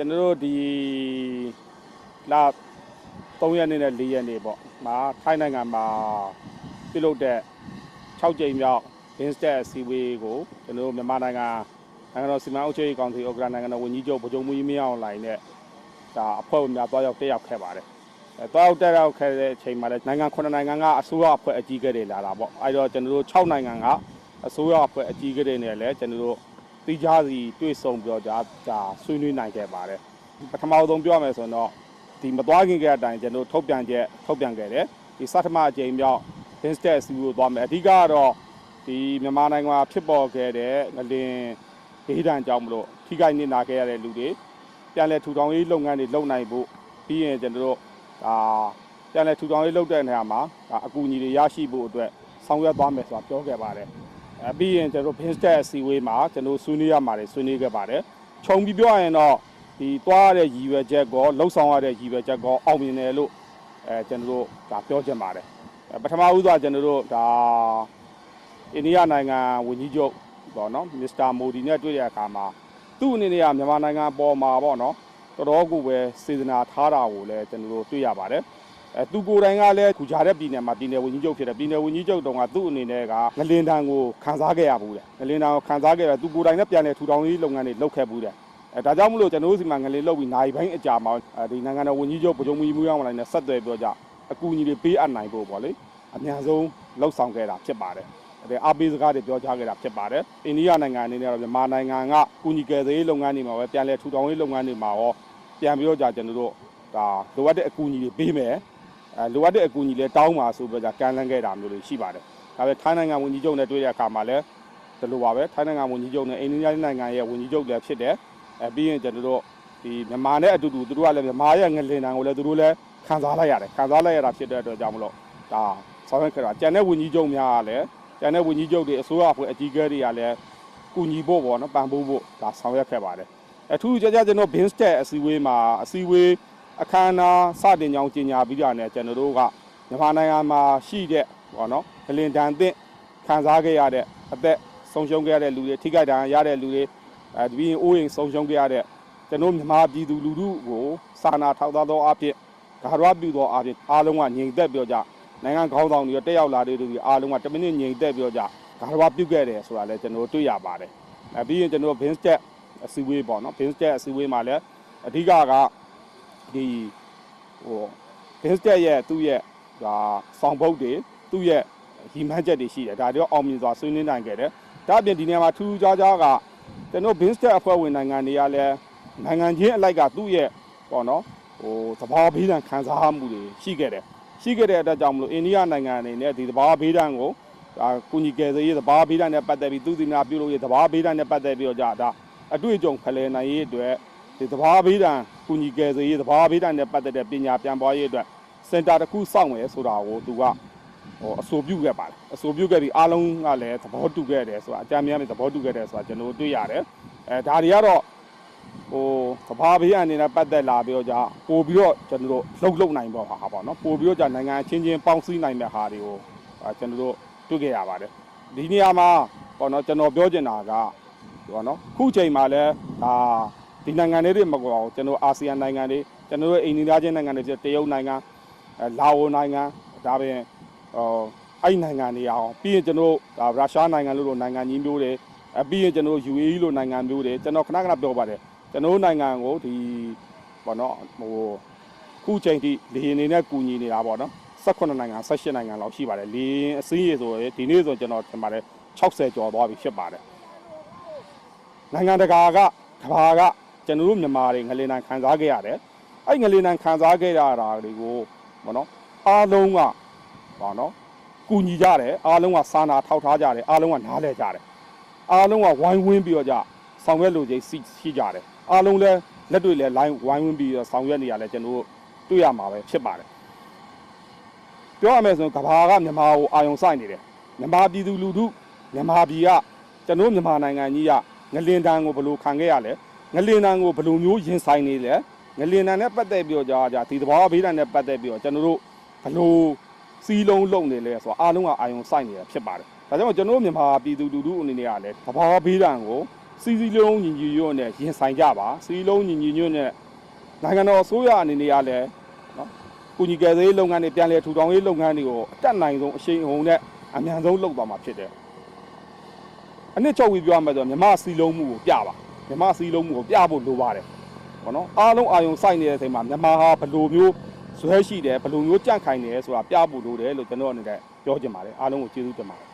ကျွန်တော်တို့ဒီလာ3ရက်နေ့နဲ့4ရက်နေ့ပေါ့မှာထိုင်းနိုင်ငံမှာပြုလုပ်တဲ့6ကြိမ်မြောက် Instat အစည်းအဝေးကိုကျွန်တော်တို့မြန်မာနိုင်ငံနိုင်ငံတော်စီမံအုပ်ချုပ်ရေးကောင်စီဥက္ကဋ္ဌနိုင်ငံတော်ဝန်ကြီးချုပ်ဗိုလ်ချုပ်မှုကြီးမင်းအောင်လှိုင်နဲ့ဒါအဖွဲ့ဝင်များတွားရောက်တက်ရောက်ခဲ့ပါတယ်အဲတွားရောက်တက်ရောက်ခဲ့တဲ့အချိန်မှာလည်းနိုင်ငံ9နိုင်ငံကအစိုးရအဖွဲ့အကြီးအကဲတွေလာတာပေါ့အဲတော့ကျွန်တော်တို့6နိုင်ငံကအစိုးရအဖွဲ့အကြီးအကဲတွေနဲ့လည်းကျွန်တော်တို့ တိကျစီတွေ့ဆုံပြီးတော့ဒါဒါဆွေးနွေးနိုင်ခဲ့ပါတယ်ပထမဆုံးပြောရမယ်ဆိုရင်တော့ဒီမသွားခင်ကအတိုင်းကျွန်တော်ထုတ်ပြန်ချက်ထုတ်ပြန်ခဲ့တယ်ဒီစထမအကြိမ်မြောက် instant စီကိုသွားမယ်အဓိကကတော့ဒီမြန်မာနိုင်ငံမှာဖြစ်ပေါ်ခဲ့တဲ့ငလင်ဒေသကြောင့်မလို့ထိခိုက်နေနာခဲ့ရတဲ့လူတွေပြန်လည်ထူထောင်ရေးလုပ်ငန်းတွေလုပ်နိုင်ဖို့ပြီးရင်ကျွန်တော်တို့ဒါပြန်လည်ထူထောင်ရေးလုပ်တဲ့နေရာမှာဒါအကူအညီတွေရရှိဖို့အတွက်ဆောင်ရွက်သွားမယ်ဆိုတာပြောခဲ့ပါတယ် အဲပြီးရင်ကျွန်တော် Finstat အစည်းအဝေးမှာကျွန်တော်ဆွေးနွေးရမှာတွေဆွေးနွေးခဲ့ပါတယ်။ခြုံပြီးပြောရရင်တော့ဒီသွားရတဲ့ရည်ရွယ်ချက်ကောလှုပ်ဆောင်ရတဲ့ရည်ရွယ်ချက်ကောအောင်မြင်တယ်လို့အဲကျွန်တော်တို့ဒါပြောချင်ပါတယ်။အဲပထမဦးစွာကျွန်တော်တို့ဒါအိန္ဒိယနိုင်ငံဝန်ကြီးချုပ်ပေါ့နော်မစ္စတာမိုဒီနဲ့တွေ့တဲ့အခါမှာသူ့အနေနဲ့ကမြန်မာနိုင်ငံအပေါ်မှာပေါ့နော်တော်တော်ကိုပဲစေတနာထားတာကိုလည်းကျွန်တော်တို့တွေ့ရပါတယ်။ အဲသူကိုယ်တိုင်ကလည်းခူကြတဲ့ပြည်နယ်မှာပြည်နယ်ဝန်ကြီးချုပ်ဖြစ်တယ်ပြည်နယ်ဝန်ကြီးချုပ်တုန်းကသူ့အနေနဲ့ကငလင်တန်းကိုခန်းစားခဲ့ရဘူးတယ်ငလင်တန်းကိုခန်းစားခဲ့ရသူကိုယ်တိုင်လည်းပြန်လည်ထူထောင်ရေးလုပ်ငန်းတွေလုပ်ခဲ့ဘူးတယ်အဲဒါကြောင့်မလို့ကျွန်တော်တို့စီမှာငလင်လုပ်ပြီးနိုင်ပိုင်းအကြာမှာအဲဒီနိုင်ငံတော်ဝန်ကြီးချုပ်ဗိုလ်ချုပ်မူကြီးမူရောင်းလာနဲ့ဆက်သွယ်ပြောကြအကူအညီတွေပေးအပ်နိုင်ဖို့ပေါ့လေအများဆုံးလှုပ်ဆောင်ခဲ့တာဖြစ်ပါတယ်အဲအားပေးစကားတွေပြောကြားခဲ့တာဖြစ်ပါတယ်အိန္ဒိယနိုင်ငံအနေနဲ့တော့မြန်မာနိုင်ငံကကူညီကယ်ဆယ်ရေးလုပ်ငန်းတွေမှာပဲပြန်လည်ထူထောင်ရေးလုပ်ငန်းတွေမှာရောပြန်ပြီးတော့ကြာကျွန်တော်တို့ဒါလိုအပ်တဲ့အကူအညီတွေပေးမယ် အဲလိုအပ်တဲ့အကူအညီလည်းတောင်းပါဆိုပြီးတော့ကမ်းလှမ်းခဲ့တာမျိုးတွေရှိပါတယ်။ဒါပေမဲ့ထိုင်းနိုင်ငံဝန်ကြီးချုပ်နဲ့တွေ့တဲ့အခါမှာလည်းဒီလိုပါပဲထိုင်းနိုင်ငံဝန်ကြီးချုပ်နဲ့အိန္ဒိယနိုင်ငံရဲ့ဝန်ကြီးချုပ်လည်းဖြစ်တယ်။အဲပြီးရင်ကျွန်တော်တို့ဒီမြန်မာနဲ့အတူတူသူတို့ကလည်းမြန်မာရဲ့ငလင်တန်ကိုလည်းသူတို့လည်းခံစားလိုက်ရတယ်။ခံစားလိုက်ရတာဖြစ်တဲ့အတွက်ကြောင့်မလို့ဒါဆောင်ရွက်ခဲ့တာကြံတဲ့ဝန်ကြီးချုပ်များကလည်းကြံတဲ့ဝန်ကြီးချုပ်တွေအစိုးရအဖွဲ့အကြီးအကဲတွေကလည်းကူညီဖို့ပေါ့နော်ပံ့ပိုးဖို့ဒါဆောင်ရွက်ခဲ့ပါတယ်။အထူးကြကြကျွန်တော် Binstat အစည်းအဝေးမှာအစည်းအဝေး အခမ်းအနားစတင်ကြောင်းကြီးညာပြီးတာနဲ့ကျွန်တော်တို့ကမြန်မာနိုင်ငံမှာရှိတဲ့ပေါ့နော်ဂလင်တန်သင့်ခံစားခဲ့ရတဲ့အသက်ဆုံးရှုံးခဲ့ရတဲ့လူတွေထိခိုက်ဒဏ်ရာရတဲ့လူတွေအဲဒီပြီးရင်အိုးအိမ်ဆုံးရှုံးခဲ့ရတဲ့ကျွန်တော်မြန်မာပြည်သူလူထုကိုစာနာထောက်ထားသောအဖြစ်ဂါရဝပြုသောအဖြစ်အားလုံးကငြိမ်သက်ပြောကြနိုင်ငံခေါင်းဆောင်တွေတက်ရောက်လာတဲ့လူတွေအားလုံးက10မိနစ်ငြိမ်သက်ပြောကြဂါရဝပြုခဲ့တယ်ဆိုတာလည်းကျွန်တော်တွေ့ရပါတယ်အဲပြီးရင်ကျွန်တော် Vinstat အစည်းအဝေးပေါ့နော် Vinstat အစည်းအဝေးမှာလည်းအဓိကက ဒီဟို business ရဲ့သူ့ရဲ့ဒါဆောင်ပုတ်တွေသူ့ရဲ့ရီမန်းချက်တွေရှိတယ်ဒါတွေတော့အောင်မြင်စွာဆွေးနွေးနိုင်ခဲ့တယ်ဒါအပြင်ဒီနေရာမှာထူးခြားခြားကကျွန်တော် business အဖွဲ့ဝင်နိုင်ငံတွေကလည်းနိုင်ငံချင်းအလိုက်ကသူ့ရဲ့ပေါ့နော်ဟိုသဘာဝဘေးဒဏ်ခံစားမှုတွေရှိခဲ့တယ်ရှိခဲ့တဲ့အတွက်ကြောင့်မလို့အိန္ဒိယနိုင်ငံအနေနဲ့ဒီသဘာဝဘေးဒဏ်ကိုဒါကုညီကယ်ဆယ်ရေးသဘာဝဘေးဒဏ်နဲ့ပတ်သက်ပြီးသူစီနာပြုလို့ရသဘာဝဘေးဒဏ်နဲ့ပတ်သက်ပြီးတော့じゃဒါအတွေ့အကြုံဖလှယ်နိုင်ရေးအတွက် ဒီသဘာဝဘေးဒဏ်ကုညီကယ်ဆယ်ရေးသဘာဝဘေးဒဏ်နဲ့ပတ်သက်တဲ့ပညာပြန်ပွားရေးအတွက်စင်တာတစ်ခုစောင့်မယ်ဆိုတာကိုသူကဟိုအဆိုပြုခဲ့ပါတယ်အဆိုပြုခဲ့ပြီးအားလုံးကလည်းသဘောတူခဲ့တယ်ဆိုတာအကြံများပြီးသဘောတူခဲ့တယ်ဆိုတာကျွန်တော်တွေ့ရတယ်အဲဒါတွေကတော့ဟိုကဘာဘေးအနေနဲ့ပတ်သက်လာပြီးတော့ကြာပို့ပြီးတော့ကျွန်တော်တို့လှုပ်လှုပ်နိုင်ပေါ့ဟာပေါ့နော်ပို့ပြီးတော့ကြာနိုင်ငံချင်းချင်းပေါင်းစည်းနိုင်တဲ့ဟာတွေကိုကျွန်တော်တို့တွေ့ခဲ့ရပါတယ်ဒီနေရာမှာပေါ့နော်ကျွန်တော်ပြောချင်တာကပေါ့နော်ခုချိန်မှာလဲဒါ ဒီနိုင်ငံတွေမကွာဘူးကျွန်တော်အာဆီယံနိုင်ငံတွေကျွန်တော်တို့အိန္ဒိယချင်းနိုင်ငံတွေဖြစ်တရုတ်နိုင်ငံအဲလာအိုနိုင်ငံဒါပြင်ဟောအဲ့ဒီနိုင်ငံတွေအောင်ပြီးရင်ကျွန်တော်ဒါရုရှားနိုင်ငံလို့လို့နိုင်ငံကြီးမျိုးတွေအပြီးရင်ကျွန်တော် UAE လို့နိုင်ငံမျိုးတွေကျွန်တော်ခဏခဏပြောပါတယ်ကျွန်တော်နိုင်ငံကိုဒီဘောနော်ဟိုခုချိန်ထိလေရင်နေနဲ့ကူညီနေတာပေါ့နော်18နိုင်ငံ18နိုင်ငံလောက်ရှိပါတယ်လေရင်အစင်းရေဆိုရင်ဒီနေ့ဆိုကျွန်တော်ထင်ပါတယ်60ကျော်သွားပြီဖြစ်ပါတယ်နိုင်ငံတကာကကဘာက ကျွန်တော်တို့မြန်မာတွေငလင်တန်ခံစားခဲ့ရတယ်။အဲ့ငလင်တန်ခံစားခဲ့ရတာတွေကိုဘောနော်အားလုံးကဘောနော်ကူညီကြတယ်အားလုံးကစာနာထောက်ထားကြတယ်အားလုံးကနားလဲကြတယ်အားလုံးကဝိုင်းဝန်းပြီးတော့ကြဆောင်ရွက်လို့ချင်းရှိကြတယ်အားလုံးလည်းလက်တွေလည်း line ဝိုင်းဝန်းပြီးတော့ဆောင်ရွက်နေရလဲကျွန်တော်တို့တွေ့ရမှာပဲဖြစ်ပါတယ်ပြောရမယ်ဆိုရင်ကဘာကမြန်မာကိုအာယုံစိုက်နေတယ်မြန်မာပြည်သူလူထုမြန်မာပြည်ကကျွန်တော်မြန်မာနိုင်ငံကြီးကငလင်တန်ကိုဘယ်လိုခံခဲ့ရလဲ ငလင်နံကိုဘယ်လိုမျိုးရင်ဆိုင်နေလဲငလင်နံနဲ့ပတ်သက်ပြီးတော့ကြာကြာဒီသဘာဝဘေးဒဏ်နဲ့ပတ်သက်ပြီးတော့ကျွန်တော်တို့ဘယ်လိုစီးလုံးလုံနေလဲဆိုတော့အားလုံးကအာယုံစိုက်နေတာဖြစ်ပါတယ်ဒါကြောင့်ကျွန်တော်တို့မြန်မာပြည်သူလူထုအနေနဲ့ကလည်းသဘာဝဘေးဒဏ်ကိုစီစီလုံးညီညီညွတ်နဲ့ရင်ဆိုင်ကြပါစီစီလုံးညီညီညွတ်နဲ့နိုင်ငံတော်အစိုးရအနေနဲ့ကလည်းနော်ကုညီကယ်ဆယ်ရေးလုပ်ငန်းတွေပြန်လည်ထူထောင်ရေးလုပ်ငန်းတွေကိုအတက်နိုင်ဆုံးအရှိန်အဟုန်နဲ့အမြန်ဆုံးလုပ်သွားမှာဖြစ်တယ်အနှစ်ချုပ်ပြီးပြောရမယ်ဆိုတော့မြမစီလုံးမှုကိုပြပါ မြမစီလုံးမှုကိုပြဖို့လိုပါတယ်ဘောနော်အားလုံးအာယုံစိုက်နေတဲ့အချိန်မှာမြမဟာဘယ်လိုမျိုးဇွဲရှိတယ်ဘယ်လိုမျိုးကြန့်ခိုင်နေလဲဆိုတာပြဖို့လိုတယ်လို့ကျွန်တော်အနေနဲ့ပြောချင်ပါတယ်အားလုံးကိုကျေးဇူးတင်ပါတယ်